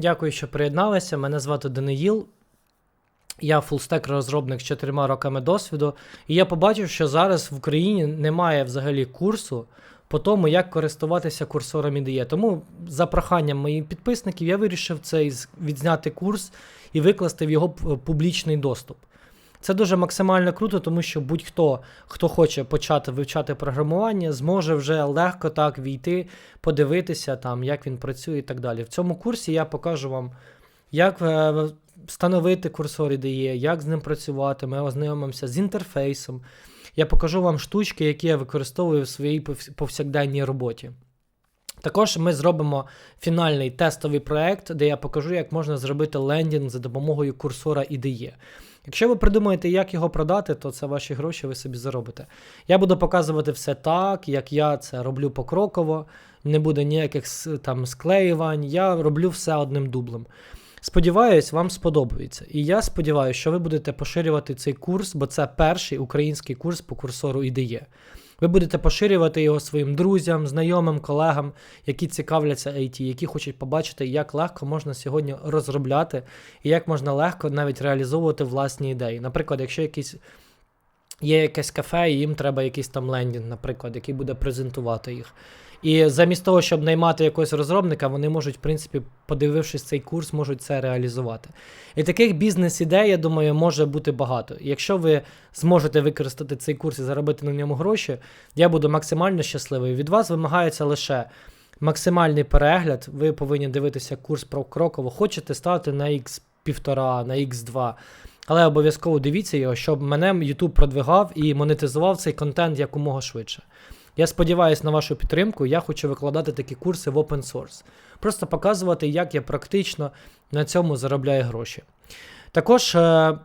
Дякую, що приєдналися. Мене звати Даниїл. Я фулстек розробник з чотирма роками досвіду. І я побачив, що зараз в Україні немає взагалі курсу по тому, як користуватися курсором IDE. Тому, за проханням моїх підписників, я вирішив цей відзняти курс і викласти в його публічний доступ. Це дуже максимально круто, тому що будь-хто, хто хоче почати вивчати програмування, зможе вже легко так війти, подивитися, там, як він працює і так далі. В цьому курсі я покажу вам, як е, встановити курсор IDE, як з ним працювати. Ми ознайомимося з інтерфейсом. Я покажу вам штучки, які я використовую в своїй повсякденній роботі. Також ми зробимо фінальний тестовий проект, де я покажу, як можна зробити лендінг за допомогою курсора IDE. Якщо ви придумаєте, як його продати, то це ваші гроші, ви собі заробите. Я буду показувати все так, як я це роблю покроково, не буде ніяких там склеювань, я роблю все одним дублем. Сподіваюсь, вам сподобається. І я сподіваюся, що ви будете поширювати цей курс, бо це перший український курс по курсору IDE. Ви будете поширювати його своїм друзям, знайомим, колегам, які цікавляться IT, які хочуть побачити, як легко можна сьогодні розробляти і як можна легко навіть реалізовувати власні ідеї. Наприклад, якщо якісь є якесь кафе, і їм треба якийсь там лендінг, наприклад, який буде презентувати їх. І замість того, щоб наймати якогось розробника, вони можуть, в принципі, подивившись цей курс, можуть це реалізувати. І таких бізнес-ідей, я думаю, може бути багато. Якщо ви зможете використати цей курс і заробити на ньому гроші, я буду максимально щасливий. Від вас вимагається лише максимальний перегляд. Ви повинні дивитися курс про кроково. Хочете ставити на X1,5, на X2. Але обов'язково дивіться його, щоб мене YouTube продвигав і монетизував цей контент якомога швидше. Я сподіваюся на вашу підтримку. Я хочу викладати такі курси в open source. Просто показувати, як я практично на цьому заробляю гроші. Також е,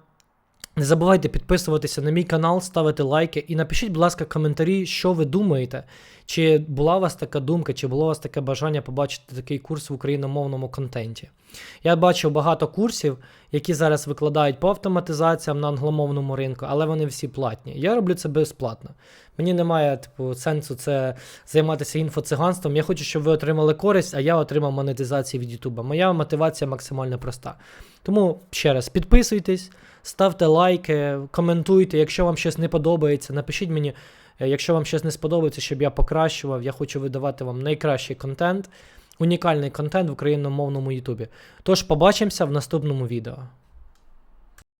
не забувайте підписуватися на мій канал, ставити лайки і напишіть, будь ласка, коментарі, що ви думаєте. Чи була у вас така думка, чи було у вас таке бажання побачити такий курс в україномовному контенті? Я бачив багато курсів, які зараз викладають по автоматизаціям на англомовному ринку, але вони всі платні. Я роблю це безплатно. Мені немає типу, сенсу це займатися інфоциганством. Я хочу, щоб ви отримали користь, а я отримав монетизацію від Ютуба. Моя мотивація максимально проста. Тому ще раз підписуйтесь, ставте лайки, коментуйте. Якщо вам щось не подобається, напишіть мені, е, якщо вам щось не сподобається, щоб я покращував. Я хочу видавати вам найкращий контент, унікальний контент в україномовному Ютубі. Тож побачимося в наступному відео.